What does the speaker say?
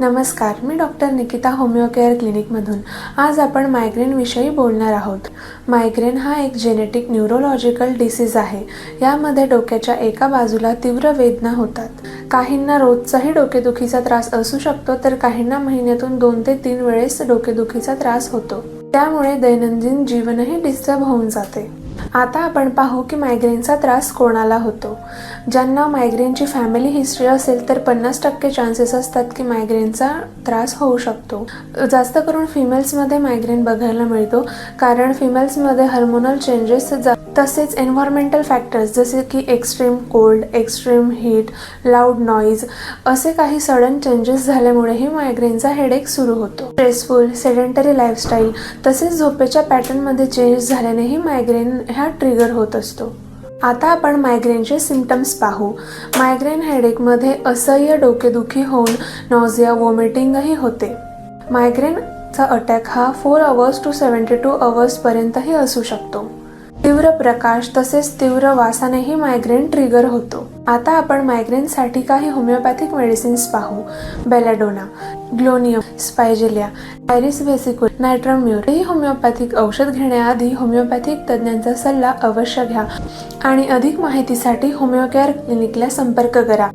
नमस्कार मी डॉक्टर निकिता होमिओकेअर क्लिनिकमधून. आज आपण मायग्रेनविषयी बोलणार आहोत. मायग्रेन हा एक जेनेटिक न्यूरोलॉजिकल डिसीज आहे. यामध्ये डोक्याच्या एका बाजूला तीव्र वेदना होतात. काहींना रोजचाही डोकेदुखीचा त्रास असू शकतो तर काहींना महिन्यातून दोन ते तीन वेळेस डोकेदुखीचा त्रास होतो. त्यामुळे दैनंदिन जीवनही डिस्टर्ब होऊन जाते. आता आपण पाहू की मायग्रेनचा त्रास कोणाला होतो? ज्यांना मायग्रेनची फॅमिली हिस्ट्री असेल तर पन्नास टक्के चान्सेस असतात की मायग्रेनचा त्रास होऊ शकतो. जास्त करून फिमेल्समध्ये मायग्रेन बघायला मिळतो कारण फिमेल्समध्ये हार्मोनल चेंजेस तसेच एन्व्हायरमेंटल फॅक्टर्स जसे की extreme cold extreme heat loud noise असे काही सडन चेंजेस झाल्यामुळेही मायग्रेनचा हेडेक सुरू होतो. स्ट्रेसफुल सेडेंटरी लाईफस्टाईल तसेच झोपेच्या पॅटर्नमध्ये चेंज झाल्यानेही मायग्रेन ह्या ट्रिगर होत असतो. आता आपण मायग्रेनचे सिमटम्स पाहू. मायग्रेन हेडेकमध्ये असह्य डोकेदुखी होऊन नॉझिया वॉमिटिंगही होते. मायग्रेनचा अटॅक हा four hours to seventy two अवर्सपर्यंतही असू शकतो. तीव्र प्रकाश तसेच तीव्र वासानेही मायग्रेन ट्रिगर होतो. आता आपण मायग्रेनसाठी काही होमिओपॅथिक मेडिसिन्स पाहू. Belladonna glonoinum spigelia iris versicolor natrum mur ही होमिओपॅथिक औषध घेण्याआधी होमिओपॅथिक तज्ज्ञांचा सल्ला अवश्य घ्या आणि अधिक माहितीसाठी होमिओकेअर क्लिनिकला संपर्क करा.